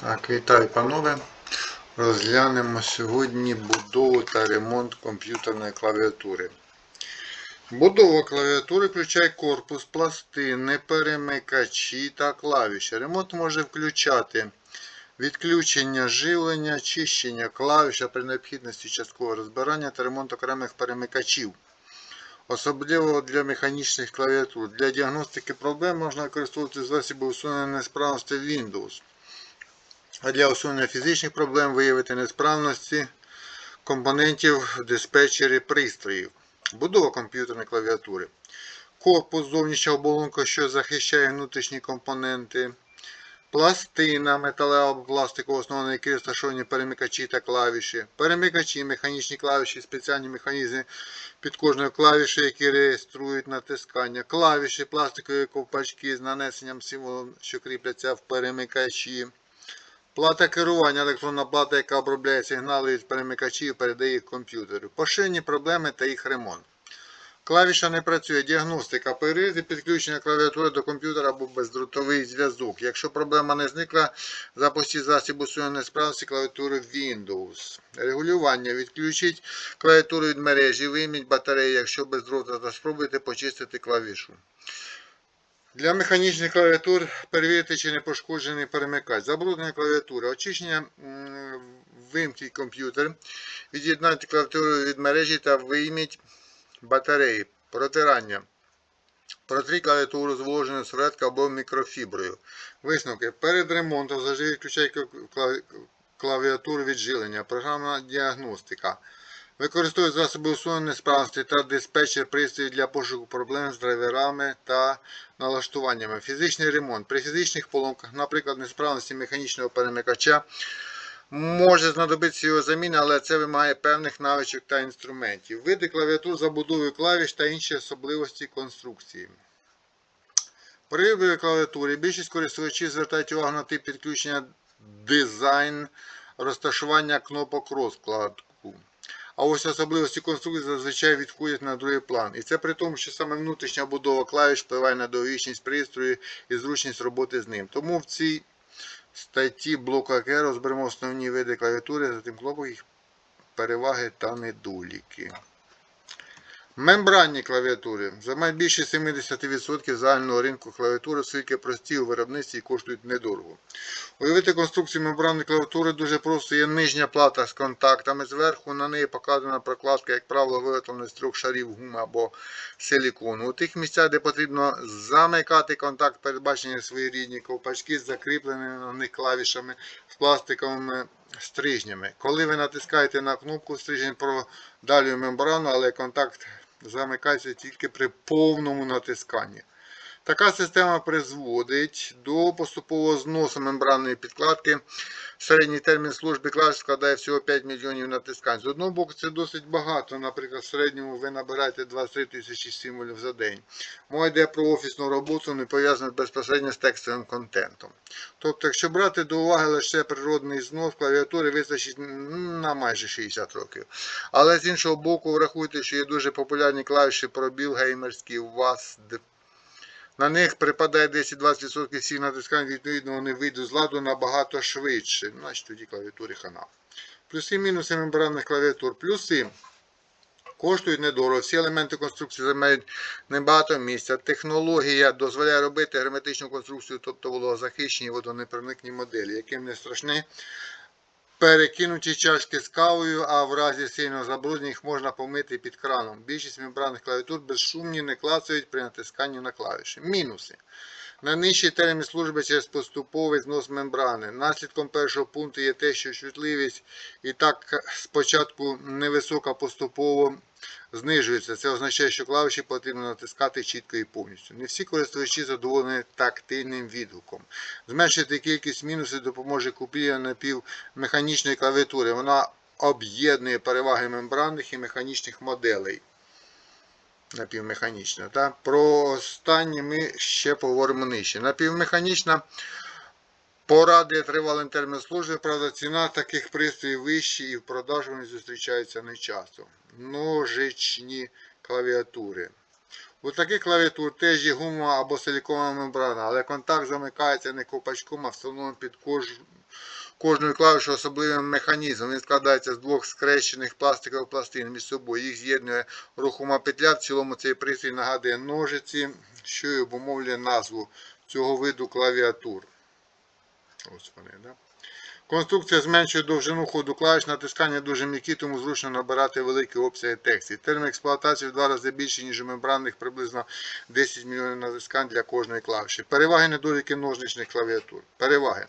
Так, вітаю, панове. Розглянемо сьогодні будову та ремонт комп'ютерної клавіатури. Будова клавіатури включає корпус, пластини, перемикачі та клавіші. Ремонт може включати відключення живлення, чищення клавіш а при необхідності часткового розбирання та ремонт окремих перемикачів. Особливо для механічних клавіатур. Для діагностики проблем можна використовувати засоби усунення несправності Windows. А для усунення фізичних проблем виявити несправності компонентів в диспетчері пристроїв. Будова комп'ютерної клавіатури. Корпус зовнішня оболонка, що захищає внутрішні компоненти. Пластина металева або пластикова, основа на якій розташовані перемикачі та клавіші. Перемикачі, механічні клавіші, спеціальні механізми під кожною клавішею, які реєструють натискання. Клавіші, пластикові ковпачки з нанесенням символів, що кріпляться в перемикачі. Плата керування, електронна плата, яка обробляє сигнали від перемикачів передає їх комп'ютеру. Поширені проблеми та їх ремонт. Клавіша не працює. Діагностика. Перерізі підключення клавіатури до комп'ютера або бездротовий зв'язок. Якщо проблема не зникла, запустіть засіб усунення несправності клавіатури Windows. Регулювання. Відключіть клавіатуру від мережі, вийміть батарею, якщо без дрота, та спробуйте почистити клавішу. Для механічних клавіатур перевірити, чи не пошкоджений перемикач. Забруднення клавіатури. Очищення вимкніть комп'ютер. Від'єднайте клавіатуру від мережі та вийміть батареї. Протирання. Протріть клавіатуру зволоженою серветкою або мікрофіброю. Висновки. Перед ремонтом завжди відключайте клаві- клавіатуру від жилення. Програмна діагностика. Використовують засоби усунення несправності та диспетчер пристроїв для пошуку проблем з драйверами та налаштуваннями. Фізичний ремонт. При фізичних поломках, наприклад, несправності механічного перемикача, може знадобитися його заміна, але це вимагає певних навичок та інструментів. Види клавіатур забудовою клавіш та інші особливості конструкції. При виборі клавіатури більшість користувачів звертають увагу на тип підключення дизайн, розташування кнопок розкладку. А ось особливості конструкції зазвичай відходять на другий план. І це при тому, що саме внутрішня будова клавіш впливає на довговічність пристрою і зручність роботи з ним. Тому в цій статті блоку АК розберемо основні види клавіатури, затим клопок їх переваги та недоліки. Мембранні клавіатури займають більше 70% загального ринку клавіатури, оскільки прості у виробництві і коштують недорого. Уявити конструкцію мембранної клавіатури дуже просто. Є нижня плата з контактами. Зверху на неї показана прокладка, як правило, виготовлена з трьох шарів гуми або силікону. У тих місцях, де потрібно замикати контакт, передбачені своєрідні ковпачки з закріпленими на них клавішами з пластиковими стрижнями. Коли ви натискаєте на кнопку, стрижень продалює мембрану, але контакт замикається тільки при повному натисканні. Така система призводить до поступового зносу мембранної підкладки. Середній термін служби клавіш складає всього 5 мільйонів натискань. З одного боку, це досить багато. Наприклад, в середньому ви набираєте 23 тисячі символів за день. Мова йде про офісну роботу, не пов'язану безпосередньо з текстовим контентом. Тобто, якщо брати до уваги лише природний знос клавіатури, вистачить на майже 60 років. Але з іншого боку, врахуйте, що є дуже популярні клавіші пробіл геймерські у вас на них припадає 10-20% всіх натискань, відповідно, вони вийдуть з ладу набагато швидше. Значить, тоді клавіатурі хана. Плюси і мінуси мембранних клавіатур. Плюси коштують недорого. Всі елементи конструкції займають небагато місця. Технологія дозволяє робити герметичну конструкцію, тобто вологозахищені водонепроникні моделі, яким не страшне. Перекинуті чашки з кавою, а в разі сильного забруднення їх можна помити під краном. Більшість мембранних клавіатур безшумні не клацають при натисканні на клавіші. Мінуси. На Найнижчий термін служби через поступовий знос мембрани. Наслідком першого пункту є те, що чутливість і так спочатку невисока поступово знижується. Це означає, що клавіші потрібно натискати чітко і повністю. Не всі користувачі задоволені тактильним відгуком. Зменшити кількість мінусів допоможе купівля напівмеханічної клавіатури. Вона об'єднує переваги мембранних і механічних моделей. Напівмеханічна. Про останні ми ще поговоримо нижче. Напівмеханічна порадує тривалий термін служби, правда, ціна таких пристроїв вища і в продажу вони зустрічаються не часто. Ножичні клавіатури. У таких клавіатур теж є гумова або силіконова мембрана, але контакт замикається не ковпачком, а встановленим під, кож... кожної клавіші особливим механізмом. Він складається з двох скрещених пластикових пластин між собою. Їх з'єднує рухома петля. В цілому цей пристрій нагадує ножиці, що й обумовлює назву цього виду клавіатур. Ось вони, да? Конструкція зменшує довжину ходу клавіш, натискання дуже м'які, тому зручно набирати великі обсяги текстів. Термін експлуатації в два рази більший, ніж у мембранних, приблизно 10 мільйонів натискань для кожної клавіші. Переваги недоліки ножничних клавіатур. Переваги.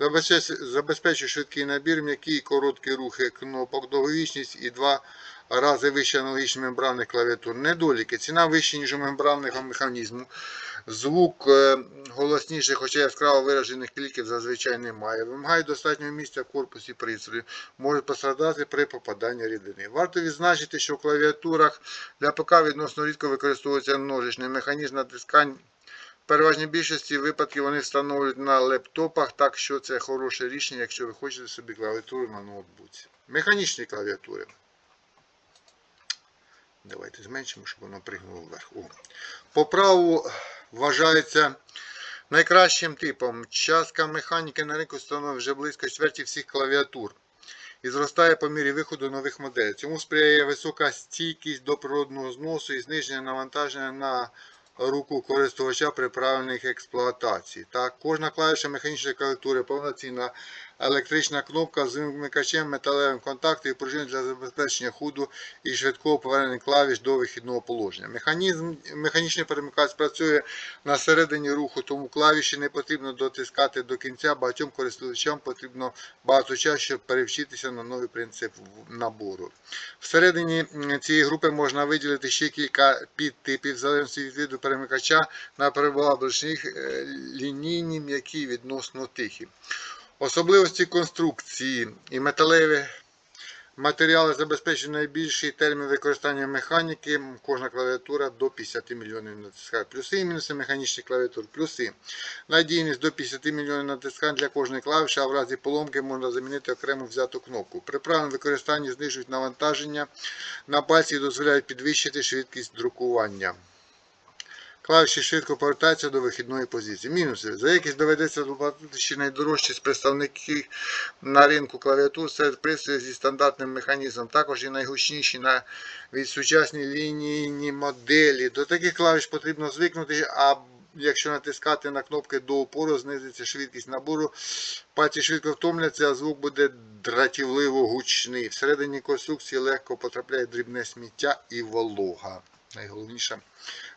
Забезпечує- швидкий набір, м'які і короткі рухи кнопок, довговічність і два рази вища аналогічних мембранних клавіатур. Недоліки. Ціна вища, ніж у мембранних механізму. Звук е, голосніший, хоча яскраво виражених кліків зазвичай немає. Вимагає достатнього місця в корпусі пристрою. Може пострадати при попаданні рідини. Варто відзначити, що в клавіатурах для ПК відносно рідко використовується ножичний механізм натискань. В переважній більшості випадків вони встановлюють на лептопах, так що це хороше рішення, якщо ви хочете собі клавіатуру на ноутбуці. Механічні клавіатури. Давайте зменшимо, щоб воно пригнуло вверх. О. По праву вважається найкращим типом. Частка механіки на ринку становить вже близько чверті всіх клавіатур і зростає по мірі виходу нових моделей. Цьому сприяє висока стійкість до природного зносу і зниження навантаження на руку користувача при правильних експлуатації. Так, кожна клавіша механічної клавіатури повноцінна електрична кнопка з вимикачем, металевим контактом і пружиною для забезпечення ходу і швидкого повернення клавіш до вихідного положення. Механізм, механічний перемикач працює на середині руху, тому клавіші не потрібно дотискати до кінця. Багатьом користувачам потрібно багато часу, щоб перевчитися на новий принцип набору. Всередині цієї групи можна виділити ще кілька підтипів, в залежності від виду перемикача на перебалочних е, лінійні, м'які відносно тихі. Особливості конструкції і металеві матеріали забезпечують найбільший термін використання механіки. Кожна клавіатура до 50 мільйонів натискань. Плюси і мінуси механічних клавіатур. Плюси. Надійність до 50 мільйонів натискань для кожної клавіші, а в разі поломки можна замінити окрему взяту кнопку. При правильному використанні знижують навантаження на пальці і дозволяють підвищити швидкість друкування. Клавіші швидко повертаються до вихідної позиції. Мінуси. За якість доведеться доплатити ще найдорожчі з представників на ринку клавіатур серед пристроїв зі стандартним механізмом. Також і найгучніші на від сучасні лінійні моделі. До таких клавіш потрібно звикнути, а якщо натискати на кнопки до опору, знизиться швидкість набору. Пальці швидко втомляться, а звук буде дратівливо гучний. Всередині конструкції легко потрапляє дрібне сміття і волога. Найголовніша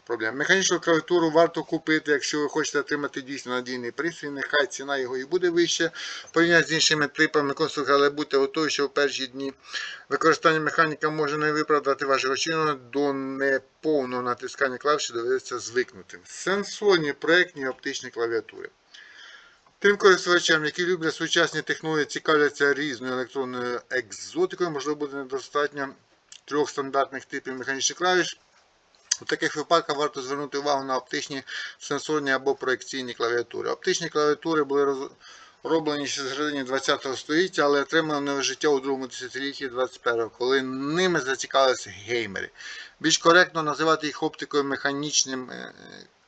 проблема. Механічну клавіатуру варто купити, якщо ви хочете отримати дійсно надійний пристрій. Нехай ціна його і буде вища. Порівняно з іншими типами конструкції, але будьте готові, що в перші дні використання механіка може не виправдати ваших очікувань до неповного натискання клавіші доведеться звикнути. Сенсорні проєктні оптичні клавіатури. Тим користувачам, які люблять сучасні технології, цікавляться різною електронною екзотикою, можливо, буде недостатньо трьох стандартних типів механічних клавіш. У таких випадках варто звернути увагу на оптичні сенсорні або проекційні клавіатури. Оптичні клавіатури були розроблені ще з середині 20 століття, але отримали нове життя у другому десятилітті 21-го, коли ними зацікавилися геймери. Більш коректно називати їх оптикою механічним. е,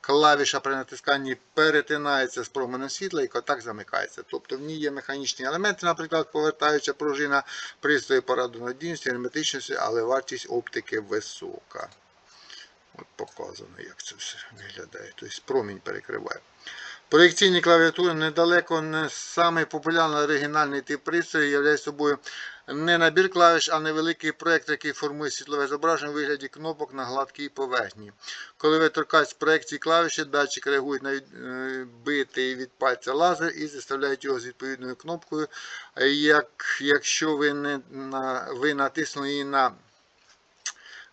Клавіша при натисканні перетинається з променем світла і контакт замикається. Тобто в ній є механічні елементи, наприклад, повертаюча пружина, пристрої пораду надійності, герметичності, але вартість оптики висока. От показано, як це все виглядає. Тобто промінь перекриває. Проєкційні клавіатури недалеко не самий популярний оригінальний тип пристрою являє собою не набір клавіш, а невеликий проєкт, який формує світлове зображення у вигляді кнопок на гладкій поверхні. Коли ви торкаєтесь проекції клавіші, датчик реагує на відбитий від пальця лазер і заставляють його з відповідною кнопкою. Як, якщо ви, не, на, ви натиснули її на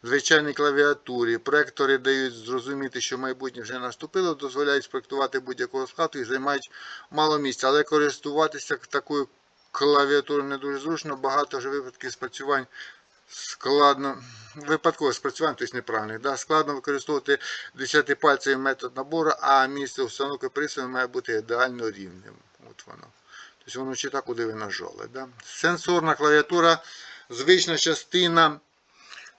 звичайній клавіатурі. Проектори дають зрозуміти, що майбутнє вже наступило, дозволяють спроектувати будь-якого складу і займають мало місця. Але користуватися такою клавіатурою не дуже зручно. Багато вже випадків спрацювань складно. Випадково спрацювання, тобто неправильних. Да? Складно використовувати 10 пальцевий метод набору, а місце установки пристрою має бути ідеально рівним. От воно. Тобто воно чи так, куди ви нажали. Да? Сенсорна клавіатура, звична частина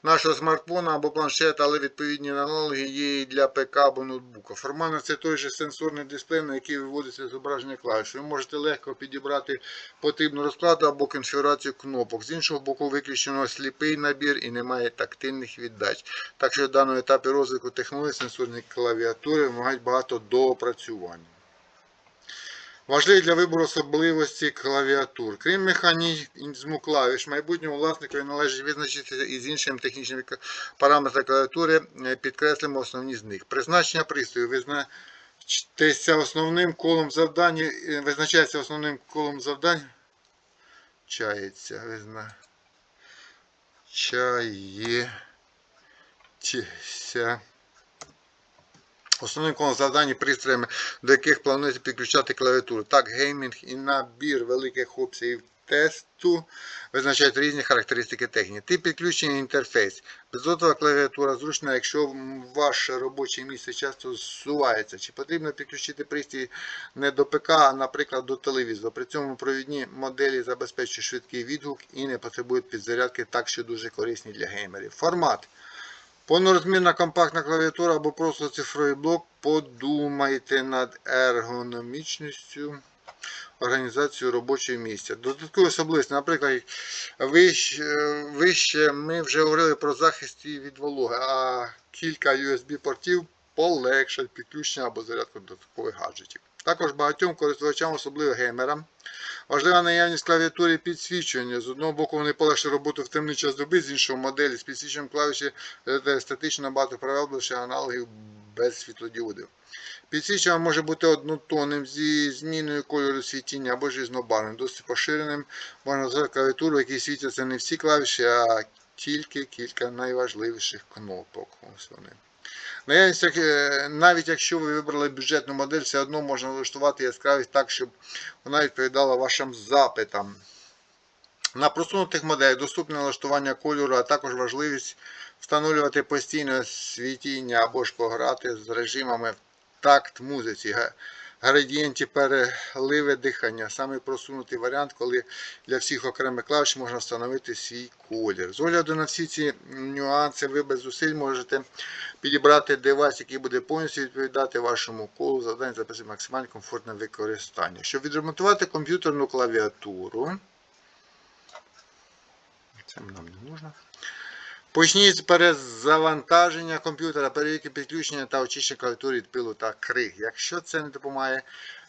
нашого смартфона або планшета, але відповідні аналоги є і для ПК або ноутбука. Формально це той же сенсорний дисплей, на який виводиться зображення клавіш. Ви можете легко підібрати потрібну розкладу або конфігурацію кнопок. З іншого боку, виключено сліпий набір і немає тактильних віддач. Так що на даному етапі розвитку технологій сенсорні клавіатури вимагають багато доопрацювання. Важливі для вибору особливості клавіатур. Крім механізму клавіш, майбутньому власникові належить визначитися із іншими технічними параметрами клавіатури, е, підкреслимо основні з них. Призначення пристрою визначається основним колом завдань, е, визначається основним колом завдань. Чається, визначається. Основним колом завдань пристроями, до яких планується підключати клавіатуру. Так, геймінг і набір великих обсягів тесту визначають різні характеристики техніки. Тип підключення інтерфейс. Безотова клавіатура зручна, якщо ваше робоче місце часто зсувається. Чи потрібно підключити пристрій не до ПК, а, наприклад, до телевізора. При цьому провідні моделі забезпечують швидкий відгук і не потребують підзарядки, так що дуже корисні для геймерів. Формат. Повнорозмірна компактна клавіатура або просто цифровий блок. Подумайте над ергономічністю організацією робочого місця. Додаткові особливості, наприклад, вище, вище ми вже говорили про захист від вологи, а кілька USB-портів полегшать підключення або зарядку додаткових гаджетів. Також багатьом користувачам, особливо геймерам, важлива наявність клавіатури підсвічування. З одного боку, вони полегшують роботу в темний час доби, з іншого моделі з підсвіченням клавіші виглядає естетично набагато привабливіше аналогів без світлодіодів. Підсвічення може бути однотонним зі зміною кольору світіння або ж різнобарвним, досить поширеним. Можна назвати клавіатуру, які світяться не всі клавіші, а тільки кілька найважливіших кнопок. Ось вони. Наявність, е, навіть якщо ви вибрали бюджетну модель, все одно можна влаштувати яскравість так, щоб вона відповідала вашим запитам. На просунутих моделях доступне налаштування кольору, а також важливість встановлювати постійне світіння або ж пограти з режимами такт музиці, градієнті переливи дихання. Саме просунутий варіант, коли для всіх окремих клавіш можна встановити свій колір. З огляду на всі ці нюанси, ви без зусиль можете підібрати девайс, який буде повністю відповідати вашому колу завдань за максимально комфортне використання. Щоб відремонтувати комп'ютерну клавіатуру. Це нам не нужно. Почніть з перезавантаження комп'ютера, перевірки підключення та очищення клавіатури від пилу та криг. Якщо це не допомагає,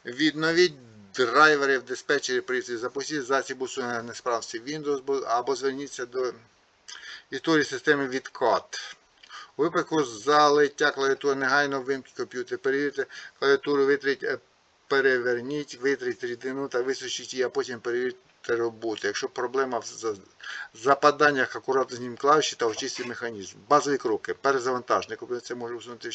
відновіть драйвери в диспетчері пристрій, запустіть засіб усунення несправності Windows або зверніться до історії системи відкат. У випадку залиття клавіатури негайно вимкніть комп'ютер, перевірте клавіатуру, витріть, е, переверніть, витріть рідину та висушіть її, а потім перевірте роботу. Якщо проблема в западаннях, акуратно зніміть клавіші та очистіть механізм. Базові кроки. Перезавантаження. Це може усунути.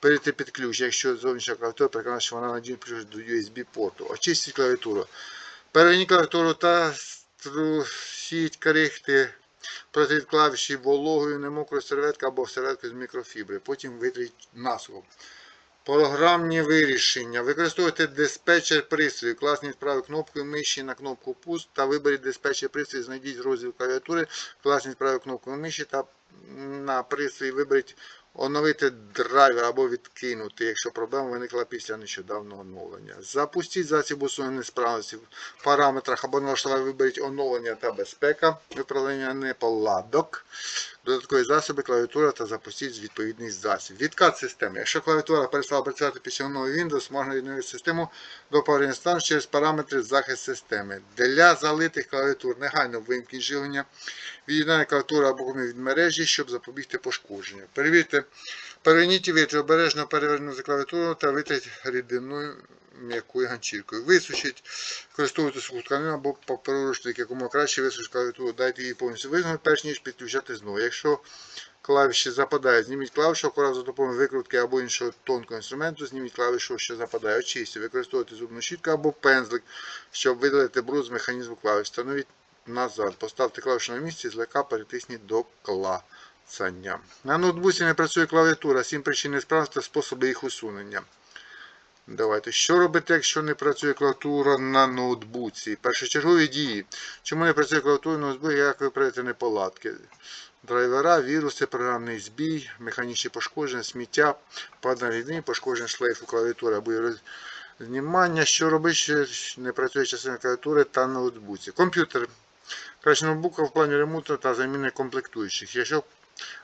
Перейти підключення, якщо зовнішня клавіатура, переконати, що вона надійно підключена до USB порту. Очистіть клавіатуру. Переверніть клавіатуру та струсіть крихти. Протріть клавіші вологою, немокрою серветкою або серветкою з мікрофібри. Потім витріть насухо. Програмні вирішення. Використовуйте диспетчер пристрою. Класні справи кнопкою миші на кнопку пуск та виберіть диспетчер пристрою, знайдіть розділ клавіатури, класні справи кнопкою миші та на пристрої виберіть оновити драйвер або відкинути, якщо проблема виникла після нещодавнього оновлення. Запустіть засіб усунення несправності в параметрах або налаштувати виберіть оновлення та безпека, виправлення неполадок, додаткові засоби, клавіатура та запустіть відповідний засіб. Відкат системи. Якщо клавіатура перестала працювати після нового Windows, можна відновити систему до повернення стану через параметри захист системи. Для залитих клавіатур негайно вимкніть живлення, від'єднання клавіатури або комі від мережі, щоб запобігти пошкодженню. Перевірте, переверніть і витріть, обережно перевернути клавіатуру та витріть рідиною м'якою ганчіркою. Висушіть, використовуйте суху тканину або паперовий штик, якому краще висушити клавіатуру, дайте її повністю вигнути, перш ніж підключати знову. Якщо клавіші западають, зніміть клавішу, акурат за допомогою викрутки або іншого тонкого інструменту, зніміть клавішу, що западає, очистіть, використовуйте зубну щітку або пензлик, щоб видалити бруд з механізму клавіш. Встановіть назад, поставте клавішу на місці, і злегка перетисніть до клацання. На ноутбуці не працює клавіатура, 7 причин несправності та способи їх усунення. Давайте. Що робити, якщо не працює клавіатура на ноутбуці? Першочергові дії. Чому не працює клавіатура на ноутбуці, як виправити неполадки? драйвера, віруси, програмний збій, механічні пошкодження, сміття, падання рідини, пошкодження шлейфу клавіатури або знімання, що робить, що не працює частина клавіатури та ноутбуці. Комп'ютер. Краще ноутбука в плані ремонту та заміни комплектуючих. Якщо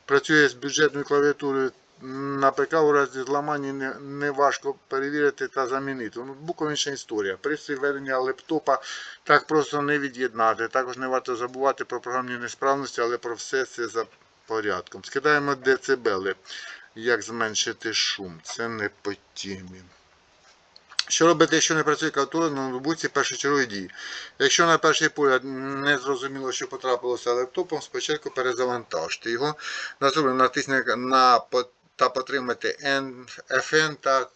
працює з бюджетною клавіатурою на ПК у разі зламання не, не важко перевірити та замінити. У ноутбуку інша історія. Пристрій ведення лептопа так просто не від'єднати. Також не варто забувати про програмні несправності, але про все це за порядком. Скидаємо децибели. Як зменшити шум? Це не по темі. Що робити, якщо не працює клавіатура на ноутбуці першочергові дії? Якщо на перший погляд не зрозуміло, що потрапилося лептопом, спочатку перезавантажте його. Наступно натисніть на по- та потримайте FN та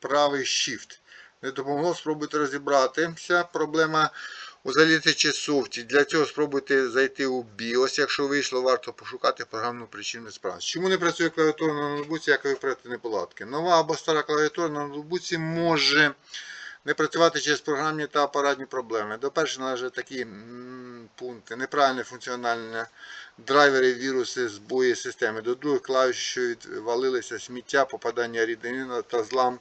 правий Shift. Не допомогло, спробуйте розібратися. Проблема у заліті чи софті. Для цього спробуйте зайти у BIOS. Якщо вийшло, варто пошукати програмну причину несправності. Чому не працює клавіатура на ноутбуці, як виправити неполадки? Нова або стара клавіатура на ноутбуці може не працювати через програмні та апаратні проблеми. До перших належать такі пункти: неправильне функціональне драйвери, віруси, збої системи. До других клавіш, що відвалилися сміття, попадання рідини та злам.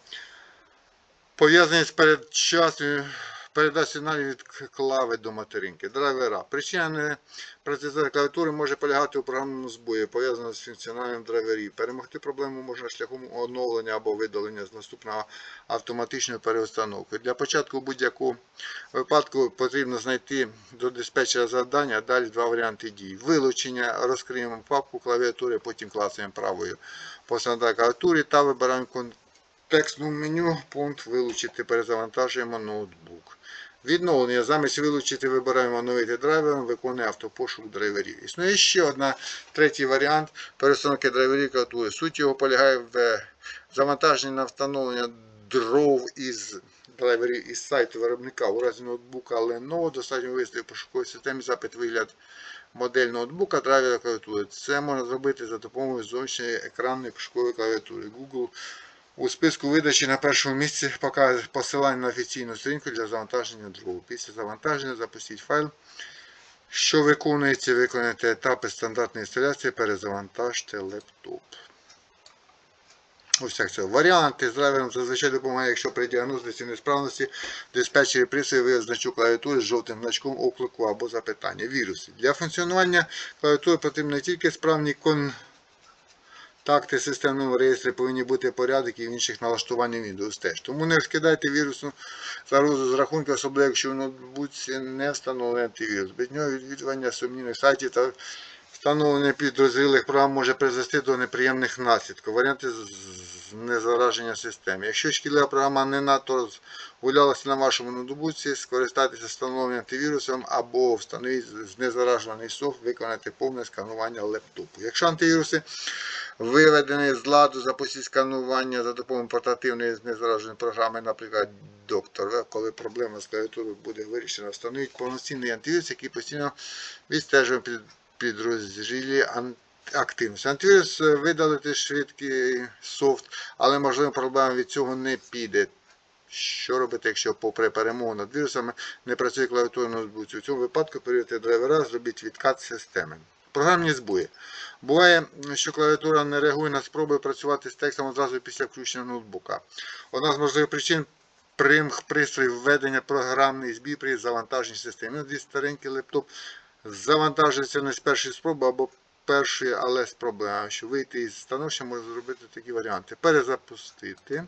Пов'язані з передчасною передачі сигналів від клави до материнки. Драйвера. Причина не клавіатури може полягати у програмному збої, пов'язаному з функціональним драйверів. Перемогти проблему можна шляхом оновлення або видалення з наступного автоматичної переустановки. Для початку будь-яку випадку потрібно знайти до диспетчера завдання, далі два варіанти дій. Вилучення, розкриємо папку клавіатури, потім клацаємо правою по стандартній клавіатурі та вибираємо контекстному меню пункт вилучити, перезавантажуємо ноутбук. Відновлення. Замість вилучити вибираємо оновити драйвером, виконує автопошук драйверів. Існує ще одна третій варіант перестановки драйверів клавіатури. Суть його полягає в завантаженні на встановлення дров із драйверів із сайту виробника у разі ноутбука Lenovo достатньо ввести в пошуковій системі запит вигляд модель ноутбука драйвера клавіатури. Це можна зробити за допомогою зовнішньої екранної пошукової клавіатури. Google у списку видачі на першому місці показує посилання на офіційну сторінку для завантаження другу. Після завантаження запустіть файл, що виконується, виконайте етапи стандартної інсталяції, перезавантажте лептоп. Ось так це. Варіанти з драйвером зазвичай допомагає, якщо при діагностиці несправності диспетчері пристрою значок клавіатури з жовтим значком оклику або запитання. Віруси. Для функціонування клавіатури потрібні не тільки справні кон. Такти системному реєстрі повинні бути порядок і в інших налаштуваннях Windows теж. Тому не скидайте вірусну загрозу з рахунку, особливо якщо в ноутбуці не встановлений антивірус. Без нього відвідування сумнівних сайтів та встановлення підозрілих програм може призвести до неприємних наслідків. Варіанти з- незараження системи. Якщо шкідлива програма не надто гулялася на вашому ноутбуці, скористайтеся встановленням антивірусом або встановіть знезаражений софт, виконати повне сканування лептопу. Якщо антивіруси виведений з ладу, запустіть сканування за допомогою портативної знезараженої програми, наприклад, доктор. Коли проблема з клавіатурою буде вирішена, встановіть повноцінний антивірус, який постійно відстежує під, підрозділі активності. Антивірус е, видалити швидкий софт, але можливо проблема від цього не піде. Що робити, якщо попри перемогу над вірусами не працює клавіатура ноутбуці? У цьому випадку перевірте драйвера, зробіть відкат системи. Програмні збої. Буває, що клавіатура не реагує на спроби працювати з текстом одразу після включення ноутбука. Одна з можливих причин примх пристрій введення програмний збій при завантаженні системи. Іноді старенький лептоп завантажується не з першої спроби або першої, але з А Щоб вийти із становища, можна зробити такі варіанти. Перезапустити,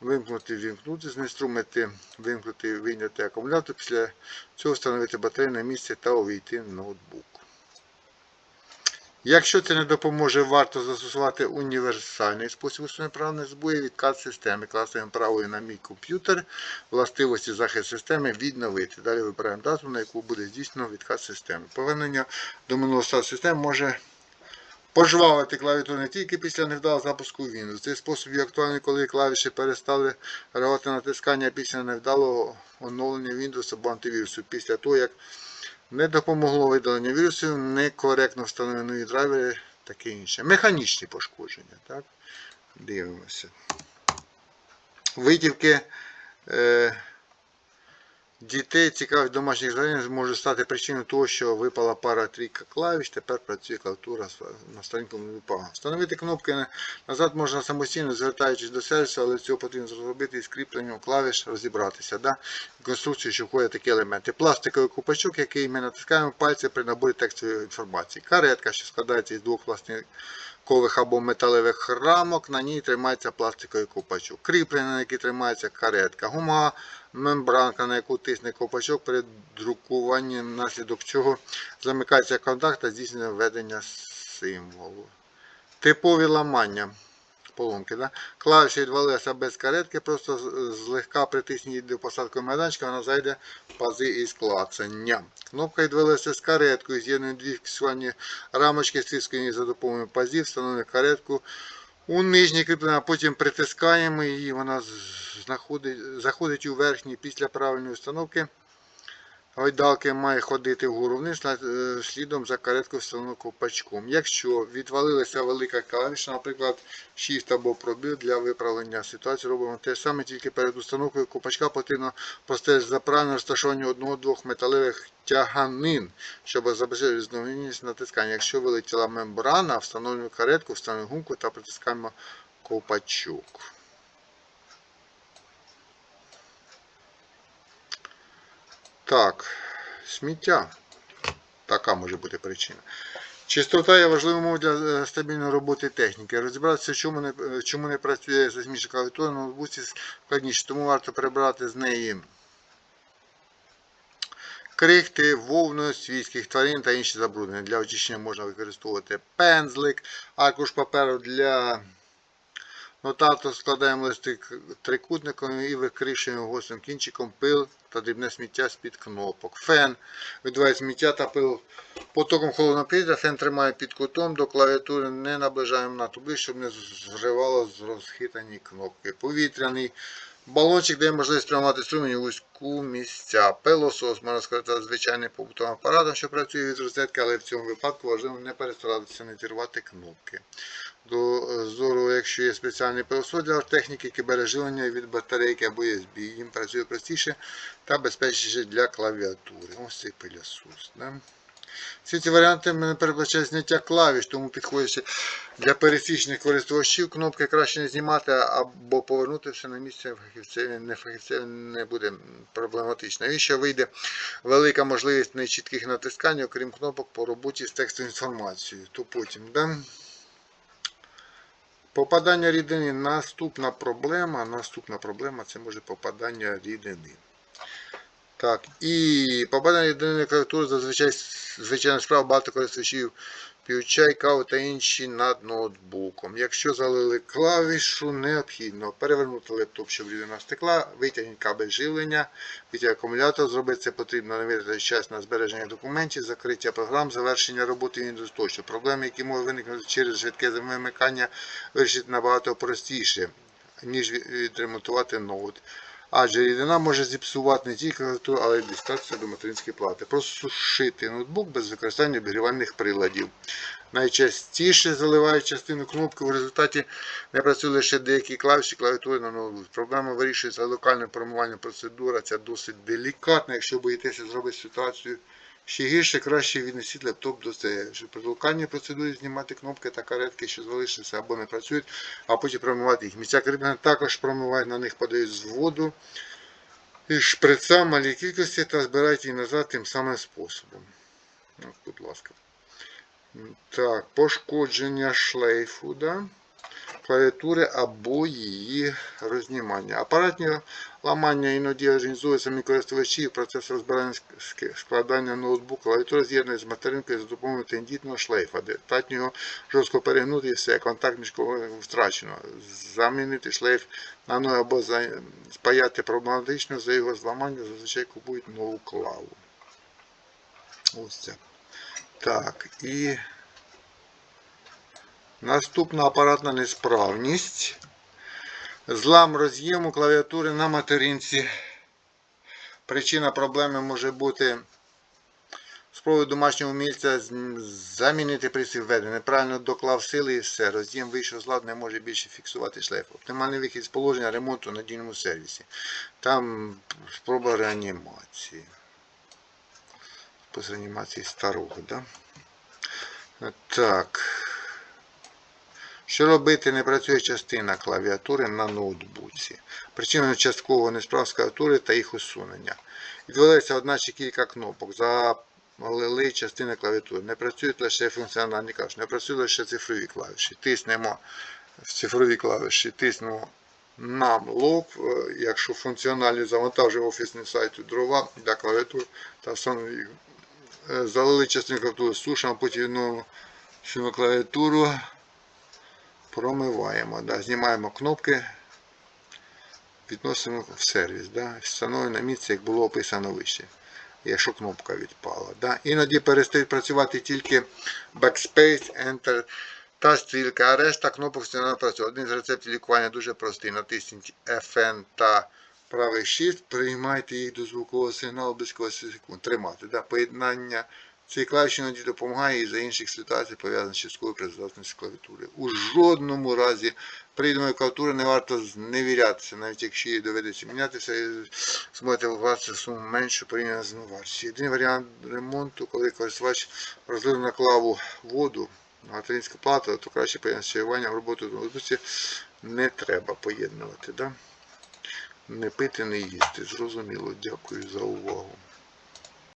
вимкнути, вимкнути, знеструмити, вимкнути, вийняти акумулятор. Після цього встановити батарейне місце та увійти в ноутбук. Якщо це не допоможе, варто застосувати універсальний спосіб усунення правильних збоїв відкат системи. Класуємо правою на мій комп'ютер, властивості захист системи відновити. Далі вибираємо дату, на яку буде здійснено відкат системи. Повернення до минулого стану системи може пожвавити клавіатуру не тільки після невдалого запуску Windows. Цей спосіб є актуальний, коли клавіші перестали реагувати на натискання після невдалого оновлення Windows або антивірусу. Після того, як не допомогло видалення вірусів, некоректно встановлені драйвери, таке інше. Механічні пошкодження. Так? Дивимося. Витівки е, Дітей цікавить домашніх завдань може стати причиною того, що випала пара трійка клавіш, тепер працює клавіатура на сторінку погано. Встановити кнопки назад можна самостійно, звертаючись до сервісу, але цього потрібно зробити із кріпленням клавіш розібратися. Да? Конструкцію, що входять такі елементи. Пластиковий купачок, який ми натискаємо пальці при наборі текстової інформації. Каретка, що складається із двох пластикових або металевих рамок, на ній тримається пластиковий копачок. Кріплення, на який тримається каретка. Гума мембранка, на яку тисне копачок при друкуванні, внаслідок чого замикається контакт та здійснює введення символу. Типові ламання. Поломки, да? Клавіші відвалилися без каретки, просто злегка притисніть до посадкового майданчика, вона зайде в пази із клацання. Кнопка відвалилася з кареткою, з'єднує дві фіксувальні рамочки, стискані за допомогою пазів, встановлює каретку у нижнє кріплення, потім притискаємо її, вона з- знаходить, заходить у верхній після правильної установки. Гойдалки має ходити вгору вниз е, слідом за кареткою встановленою ковпачком. Якщо відвалилася велика клавіша, наприклад, Shift або пробіл для виправлення ситуації, робимо те саме, тільки перед установкою ковпачка потрібно простежити за правильним розташуванням одного-двох металевих тяганин, щоб забезпечити різновидність натискання. Якщо вилетіла мембрана, встановлюємо каретку, встановлюємо гумку та притискаємо ковпачок. Так, сміття. Така може бути причина. Чистота є важливою для е, стабільної роботи техніки. Розібратися, чому не, е, чому не працює сейсмічна клавіатура на ноутбуці складніше, тому варто прибрати з неї крихти, вовну, свійських тварин та інші забруднення. Для очищення можна використовувати пензлик, аркуш паперу для нотату складаємо листик трикутником і викришуємо гострим кінчиком пил та дрібне сміття з-під кнопок. Фен видуває сміття та пил потоком холодного повітря. Фен тримає під кутом до клавіатури, не наближаємо надто ближче, щоб не зривало з розхитані кнопки. Повітряний балончик дає можливість тримати струмені вузьку місця. Пилосос можна сказати звичайним побутовим апаратом, що працює від розетки, але в цьому випадку важливо не перестаратися не зірвати кнопки. До е, зору, якщо є спеціальний пилосос техніки, який бере живлення від батарейки або USB, їм працює простіше та безпечніше для клавіатури. Ось цей пилосос. Да? Всі ці варіанти мене передбачають зняття клавіш, тому підходячи для пересічних користувачів, кнопки краще не знімати або повернути все на місце фахівцеві, не фахівцеві не буде проблематично. І ще вийде велика можливість нечітких натискань, окрім кнопок по роботі з текстовою інформацією. То потім, да? Попадання рідини. Наступна проблема. Наступна проблема це може попадання рідини. Так, і попадання рідини клавіатури зазвичай звичайна справа багато користувачів п'ють чай, каву та інші над ноутбуком. Якщо залили клавішу, необхідно перевернути лептоп, щоб рідина стекла, витягніть кабель живлення, витягнути акумулятор, зробити це потрібно витратити час на збереження документів, закриття програм, завершення роботи Windows тощо. Проблеми, які можуть виникнути через швидке замикання, вирішити набагато простіше, ніж відремонтувати ноут. Адже рідина може зіпсувати не тільки клавіатуру, але й дістатися до материнської плати. Просушити ноутбук без використання обігрівальних приладів. Найчастіше заливають частину кнопки, в результаті не працює лише деякі клавіші клавіатури на ноутбук. Проблема вирішується локальною промивальною процедура. Це досить делікатна. Якщо боїтеся зробити ситуацію ще гірше, краще віднесіть лептоп до це. При локальній процедурі знімати кнопки та каретки, що залишилися або не працюють, а потім промивати їх. Місця кріплення також промивають, на них подають з воду і шприца малій кількості та збирають її назад тим самим способом. От, будь ласка. Так, пошкодження шлейфу, да? Клавіатури або її рознімання. Апаратні ламання іноді організуються самі процес розбирання складання ноутбуку. Клавіатура з'єднує з материнкою за допомогою тендітного шлейфа. Достатньо його жорстко перегнути і все, контакт між втрачено. Замінити шлейф на новий або спаяти проблематично за його зламання, зазвичай купують нову клаву. Ось це. Так, і наступна апаратна несправність. Злам роз'єму клавіатури на материнці. Причина проблеми може бути Спробуй домашнього умільця з- замінити пристрій введення. Неправильно доклав сили і все. Роз'єм вийшов з ладу, не може більше фіксувати шлейф. Оптимальний вихід з положення ремонту в надійному сервісі. Там спроба реанімації. З реанімації старого, да? Так. Що робити, не працює частина клавіатури на ноутбуці. Причиною часткового несправ клавіатури та їх усунення. Відвалилася одна чи кілька кнопок. Залили частини клавіатури. Не працюють лише функціональні клавіші, не працюють лише цифрові клавіші. Тиснемо в цифрові клавіші, тиснемо нам лоб, е, якщо функціональні завантажує офісний сайт дрова для клавіатур та. Е, Залили частину клавіатури сушимо, потім відновимо клавіатуру. Промиваємо. Да. Знімаємо кнопки, відносимо в сервіс. Да. Встановлюємо на місце, як було описано вище. Якщо кнопка відпала. Да. Іноді перестають працювати тільки Backspace, Enter та стрілка, а решта кнопок функціонально працює. Один з рецептів лікування дуже простий. Натисніть FN та правий Shift, приймайте їх до звукового сигналу близько 8 секунд. Тримати. Да. Поєднання цієї клавіші іноді допомагає і за інших ситуацій пов'язаних з частковою призовністю клавіатури. У жодному разі прийденої клавіатури не варто зневірятися, навіть якщо її доведеться мінятися, і зможете вкласти суму меншу порівняно з новачою. Єдиний варіант ремонту, коли користувач розлив на клаву воду, материнська плата, то краще поєднати з чаюванням роботу в ноутбуці не треба поєднувати. Да? Не пити, не їсти. Зрозуміло. Дякую за увагу.